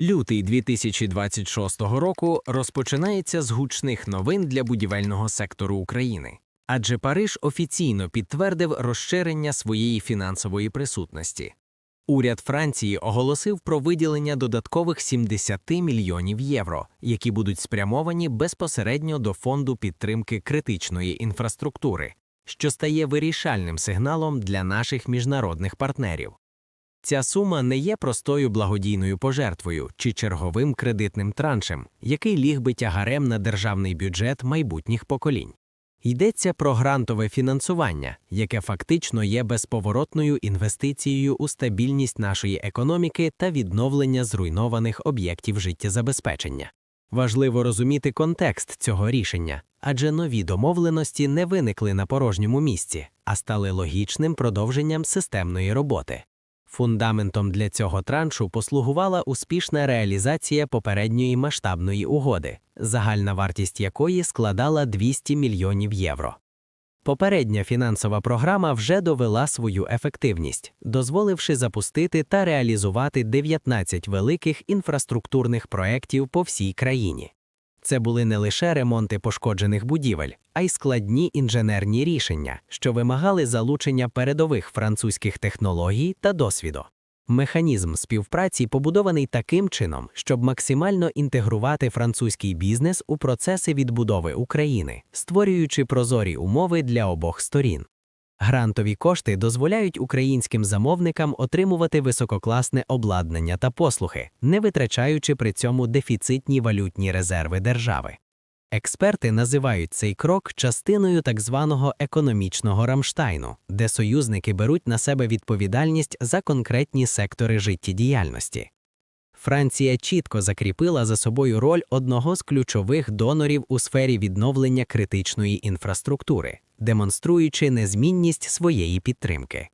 Лютий 2026 року розпочинається з гучних новин для будівельного сектору України, адже Париж офіційно підтвердив розширення своєї фінансової присутності. Уряд Франції оголосив про виділення додаткових 70 мільйонів євро, які будуть спрямовані безпосередньо до фонду підтримки критичної інфраструктури, що стає вирішальним сигналом для наших міжнародних партнерів. Ця сума не є простою благодійною пожертвою чи черговим кредитним траншем, який ліг би тягарем на державний бюджет майбутніх поколінь. Йдеться про грантове фінансування, яке фактично є безповоротною інвестицією у стабільність нашої економіки та відновлення зруйнованих об'єктів життєзабезпечення. Важливо розуміти контекст цього рішення, адже нові домовленості не виникли на порожньому місці, а стали логічним продовженням системної роботи. Фундаментом для цього траншу послугувала успішна реалізація попередньої масштабної угоди, загальна вартість якої складала 200 мільйонів євро. Попередня фінансова програма вже довела свою ефективність, дозволивши запустити та реалізувати 19 великих інфраструктурних проєктів по всій країні. Це були не лише ремонти пошкоджених будівель, а й складні інженерні рішення, що вимагали залучення передових французьких технологій та досвіду. Механізм співпраці побудований таким чином, щоб максимально інтегрувати французький бізнес у процеси відбудови України, створюючи прозорі умови для обох сторін. Грантові кошти дозволяють українським замовникам отримувати висококласне обладнання та послуги, не витрачаючи при цьому дефіцитні валютні резерви держави. Експерти називають цей крок частиною так званого економічного Рамштайну, де союзники беруть на себе відповідальність за конкретні сектори життєдіяльності. Франція чітко закріпила за собою роль одного з ключових донорів у сфері відновлення критичної інфраструктури, демонструючи незмінність своєї підтримки.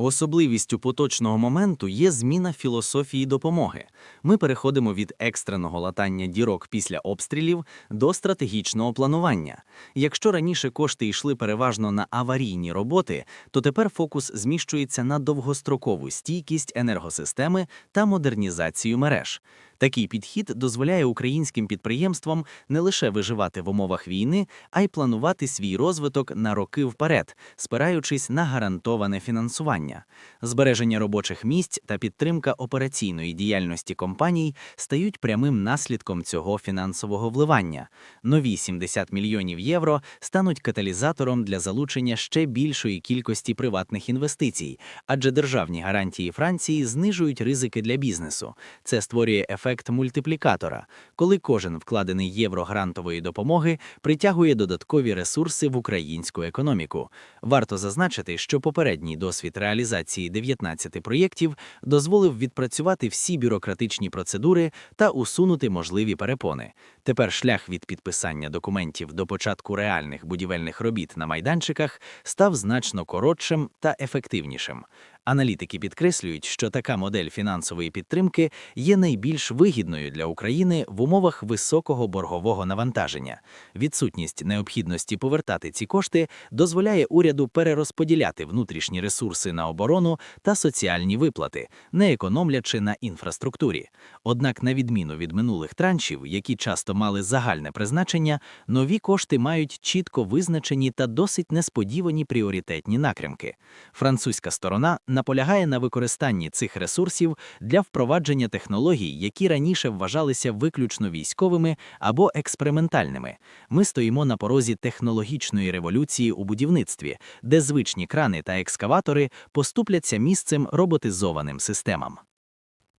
Особливістю поточного моменту є зміна філософії допомоги. Ми переходимо від екстреного латання дірок після обстрілів до стратегічного планування. Якщо раніше кошти йшли переважно на аварійні роботи, то тепер фокус зміщується на довгострокову стійкість енергосистеми та модернізацію мереж. Такий підхід дозволяє українським підприємствам не лише виживати в умовах війни, а й планувати свій розвиток на роки вперед, спираючись на гарантоване фінансування. Збереження робочих місць та підтримка операційної діяльності компаній стають прямим наслідком цього фінансового вливання. Нові 70 мільйонів євро стануть каталізатором для залучення ще більшої кількості приватних інвестицій, адже державні гарантії Франції знижують ризики для бізнесу. Це створює ефект мультиплікатора, коли кожен вкладений євро грантової допомоги притягує додаткові ресурси в українську економіку. Варто зазначити, що попередній досвід реалізації 19 проєктів дозволив відпрацювати всі бюрократичні процедури та усунути можливі перепони. Тепер шлях від підписання документів до початку реальних будівельних робіт на майданчиках став значно коротшим та ефективнішим. Аналітики підкреслюють, що така модель фінансової підтримки є найбільш вигідною для України в умовах високого боргового навантаження. Відсутність необхідності повертати ці кошти дозволяє уряду перерозподіляти внутрішні ресурси на оборону та соціальні виплати, не економлячи на інфраструктурі. Однак, на відміну від минулих траншів, які часто мали загальне призначення, нові кошти мають чітко визначені та досить несподівані пріоритетні напрямки. Французька сторона наполягає на використанні цих ресурсів для впровадження технологій, які раніше вважалися виключно військовими або експериментальними. Ми стоїмо на порозі технологічної революції у будівництві, де звичні крани та екскаватори поступляться місцем роботизованим системам.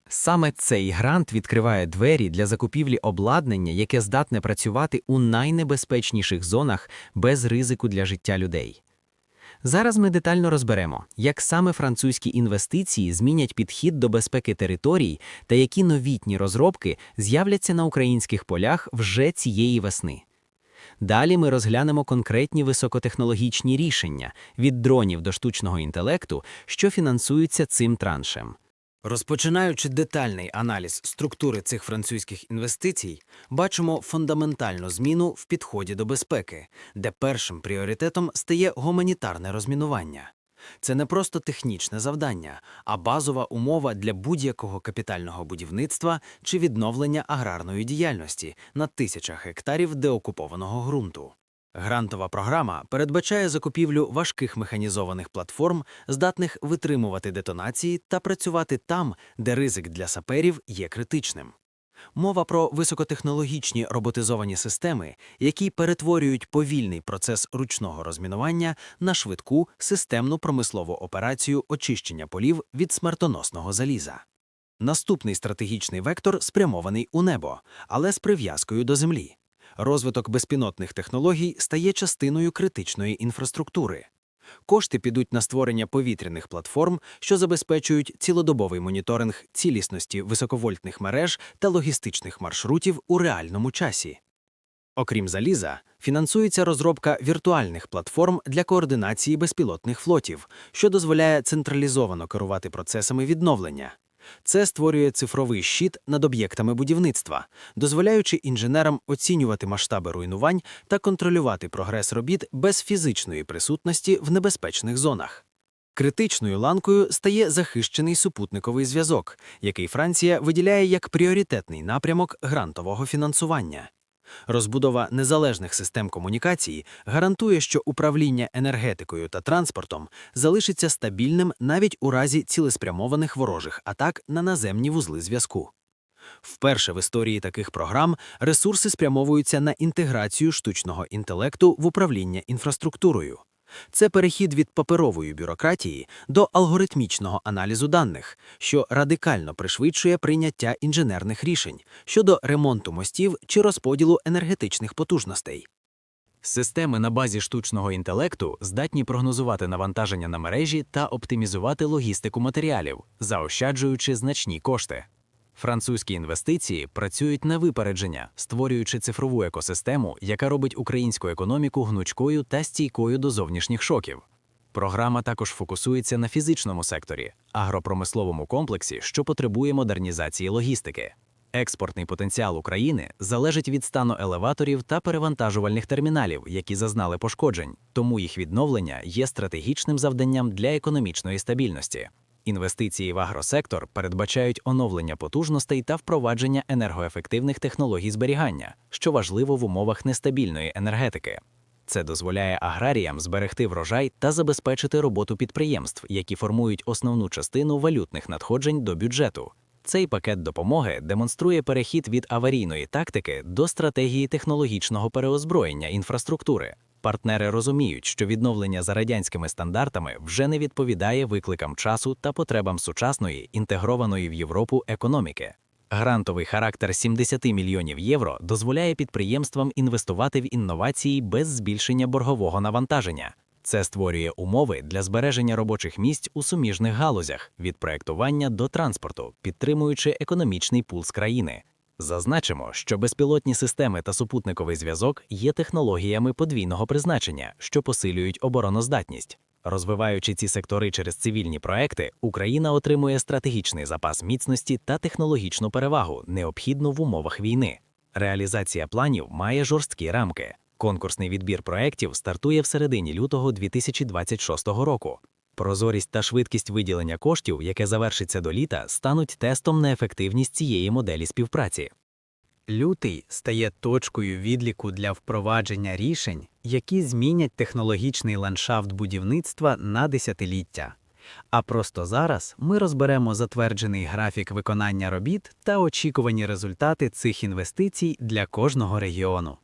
Саме цей грант відкриває двері для закупівлі обладнання, яке здатне працювати у найнебезпечніших зонах без ризику для життя людей. Зараз ми детально розберемо, як саме французькі інвестиції змінять підхід до безпеки територій та які новітні розробки з'являться на українських полях вже цієї весни. Далі ми розглянемо конкретні високотехнологічні рішення від дронів до штучного інтелекту, що фінансуються цим траншем. Розпочинаючи детальний аналіз структури цих французьких інвестицій, бачимо фундаментальну зміну в підході до безпеки, де першим пріоритетом стає гуманітарне розмінування. Це не просто технічне завдання, а базова умова для будь-якого капітального будівництва чи відновлення аграрної діяльності на тисячах гектарів деокупованого ґрунту. Грантова програма передбачає закупівлю важких механізованих платформ, здатних витримувати детонації та працювати там, де ризик для саперів є критичним. Мова про високотехнологічні роботизовані системи, які перетворюють повільний процес ручного розмінування на швидку системну промислову операцію очищення полів від смертоносного заліза. Наступний стратегічний вектор спрямований у небо, але з прив'язкою до землі. Розвиток безпілотних технологій стає частиною критичної інфраструктури. Кошти підуть на створення повітряних платформ, що забезпечують цілодобовий моніторинг цілісності високовольтних мереж та логістичних маршрутів у реальному часі. Окрім заліза, фінансується розробка віртуальних платформ для координації безпілотних флотів, що дозволяє централізовано керувати процесами відновлення. Це створює цифровий щит над об'єктами будівництва, дозволяючи інженерам оцінювати масштаби руйнувань та контролювати прогрес робіт без фізичної присутності в небезпечних зонах. Критичною ланкою стає захищений супутниковий зв'язок, який Франція виділяє як пріоритетний напрямок грантового фінансування. Розбудова незалежних систем комунікації гарантує, що управління енергетикою та транспортом залишиться стабільним навіть у разі цілеспрямованих ворожих атак на наземні вузли зв'язку. Вперше в історії таких програм ресурси спрямовуються на інтеграцію штучного інтелекту в управління інфраструктурою. Це перехід від паперової бюрократії до алгоритмічного аналізу даних, що радикально пришвидшує прийняття інженерних рішень щодо ремонту мостів чи розподілу енергетичних потужностей. Системи на базі штучного інтелекту здатні прогнозувати навантаження на мережі та оптимізувати логістику матеріалів, заощаджуючи значні кошти. Французькі інвестиції працюють на випередження, створюючи цифрову екосистему, яка робить українську економіку гнучкою та стійкою до зовнішніх шоків. Програма також фокусується на фізичному секторі, агропромисловому комплексі, що потребує модернізації логістики. Експортний потенціал України залежить від стану елеваторів та перевантажувальних терміналів, які зазнали пошкоджень, тому їх відновлення є стратегічним завданням для економічної стабільності. Інвестиції в агросектор передбачають оновлення потужностей та впровадження енергоефективних технологій зберігання, що важливо в умовах нестабільної енергетики. Це дозволяє аграріям зберегти врожай та забезпечити роботу підприємств, які формують основну частину валютних надходжень до бюджету. Цей пакет допомоги демонструє перехід від аварійної тактики до стратегії технологічного переозброєння інфраструктури. Партнери розуміють, що відновлення за радянськими стандартами вже не відповідає викликам часу та потребам сучасної, інтегрованої в Європу економіки. Грантовий характер 70 мільйонів євро дозволяє підприємствам інвестувати в інновації без збільшення боргового навантаження. Це створює умови для збереження робочих місць у суміжних галузях від проектування до транспорту, підтримуючи економічний пулс країни. Зазначимо, що безпілотні системи та супутниковий зв'язок є технологіями подвійного призначення, що посилюють обороноздатність. Розвиваючи ці сектори через цивільні проекти, Україна отримує стратегічний запас міцності та технологічну перевагу, необхідну в умовах війни. Реалізація планів має жорсткі рамки. Конкурсний відбір проєктів стартує в середині лютого 2026 року. Прозорість та швидкість виділення коштів, яке завершиться до літа, стануть тестом на ефективність цієї моделі співпраці. Лютий стає точкою відліку для впровадження рішень, які змінять технологічний ландшафт будівництва на десятиліття. А просто зараз ми розберемо затверджений графік виконання робіт та очікувані результати цих інвестицій для кожного регіону.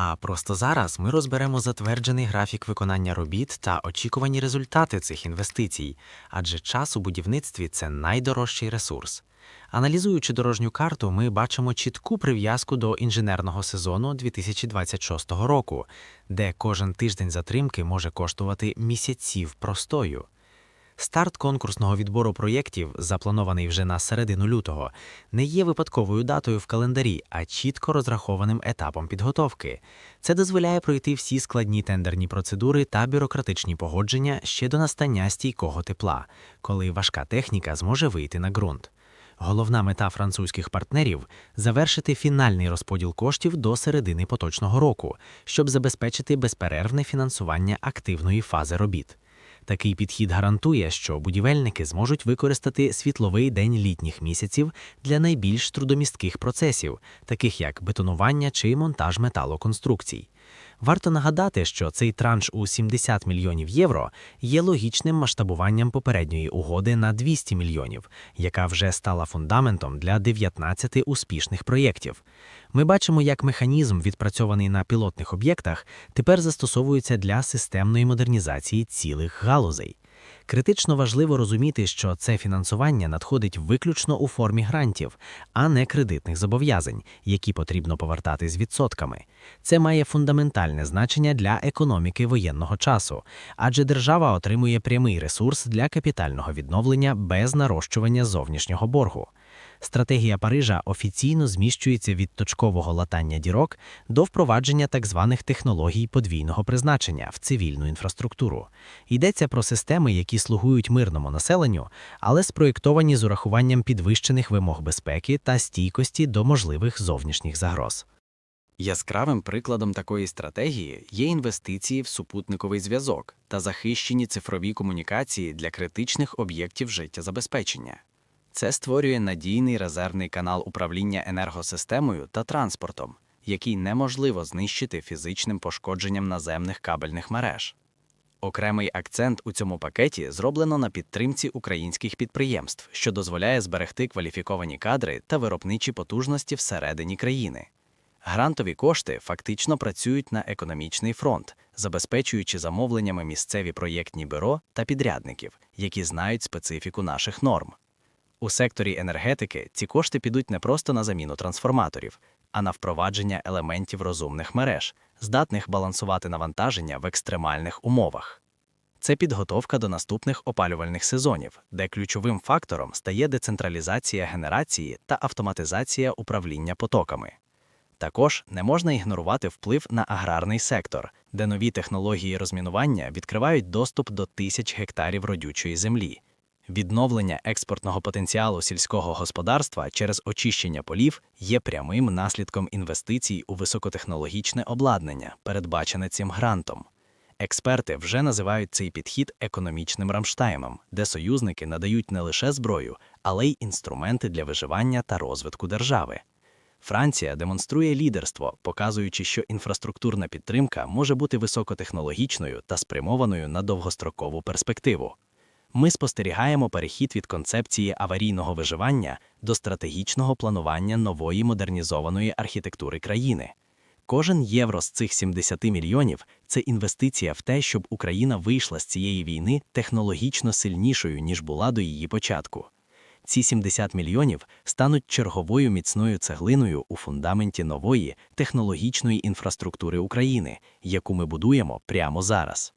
А просто зараз ми розберемо затверджений графік виконання робіт та очікувані результати цих інвестицій, адже час у будівництві це найдорожчий ресурс. Аналізуючи дорожню карту, ми бачимо чітку прив'язку до інженерного сезону 2026 року, де кожен тиждень затримки може коштувати місяців простою. Старт конкурсного відбору проєктів, запланований вже на середину лютого, не є випадковою датою в календарі, а чітко розрахованим етапом підготовки. Це дозволяє пройти всі складні тендерні процедури та бюрократичні погодження ще до настання стійкого тепла, коли важка техніка зможе вийти на ґрунт. Головна мета французьких партнерів завершити фінальний розподіл коштів до середини поточного року, щоб забезпечити безперервне фінансування активної фази робіт. Такий підхід гарантує, що будівельники зможуть використати світловий день літніх місяців для найбільш трудомістких процесів, таких як бетонування чи монтаж металоконструкцій. Варто нагадати, що цей транш у 70 мільйонів євро є логічним масштабуванням попередньої угоди на 200 мільйонів, яка вже стала фундаментом для 19 успішних проєктів. Ми бачимо, як механізм, відпрацьований на пілотних об'єктах, тепер застосовується для системної модернізації цілих галузей. Критично важливо розуміти, що це фінансування надходить виключно у формі грантів, а не кредитних зобов'язань, які потрібно повертати з відсотками. Це має фундаментальне значення для економіки воєнного часу, адже держава отримує прямий ресурс для капітального відновлення без нарощування зовнішнього боргу. Стратегія Парижа офіційно зміщується від точкового латання дірок до впровадження так званих технологій подвійного призначення в цивільну інфраструктуру. Йдеться про системи, які слугують мирному населенню, але спроєктовані з урахуванням підвищених вимог безпеки та стійкості до можливих зовнішніх загроз. Яскравим прикладом такої стратегії є інвестиції в супутниковий зв'язок та захищені цифрові комунікації для критичних об'єктів життєзабезпечення. Це створює надійний резервний канал управління енергосистемою та транспортом, який неможливо знищити фізичним пошкодженням наземних кабельних мереж. Окремий акцент у цьому пакеті зроблено на підтримці українських підприємств, що дозволяє зберегти кваліфіковані кадри та виробничі потужності всередині країни. Грантові кошти фактично працюють на економічний фронт, забезпечуючи замовленнями місцеві проєктні бюро та підрядників, які знають специфіку наших норм. У секторі енергетики ці кошти підуть не просто на заміну трансформаторів, а на впровадження елементів розумних мереж, здатних балансувати навантаження в екстремальних умовах. Це підготовка до наступних опалювальних сезонів, де ключовим фактором стає децентралізація генерації та автоматизація управління потоками. Також не можна ігнорувати вплив на аграрний сектор, де нові технології розмінування відкривають доступ до тисяч гектарів родючої землі. Відновлення експортного потенціалу сільського господарства через очищення полів є прямим наслідком інвестицій у високотехнологічне обладнання, передбачене цим грантом. Експерти вже називають цей підхід економічним рамштаймом, де союзники надають не лише зброю, але й інструменти для виживання та розвитку держави. Франція демонструє лідерство, показуючи, що інфраструктурна підтримка може бути високотехнологічною та спрямованою на довгострокову перспективу. Ми спостерігаємо перехід від концепції аварійного виживання до стратегічного планування нової модернізованої архітектури країни. Кожен євро з цих 70 мільйонів це інвестиція в те, щоб Україна вийшла з цієї війни технологічно сильнішою, ніж була до її початку. Ці 70 мільйонів стануть черговою міцною цеглиною у фундаменті нової технологічної інфраструктури України, яку ми будуємо прямо зараз.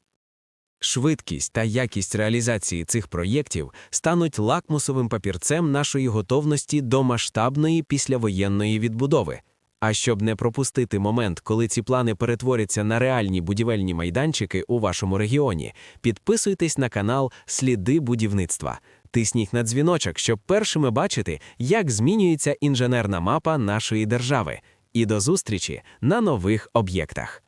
Швидкість та якість реалізації цих проєктів стануть лакмусовим папірцем нашої готовності до масштабної післявоєнної відбудови. А щоб не пропустити момент, коли ці плани перетворяться на реальні будівельні майданчики у вашому регіоні, підписуйтесь на канал Сліди будівництва. Тисніть на дзвіночок, щоб першими бачити, як змінюється інженерна мапа нашої держави. І до зустрічі на нових об'єктах.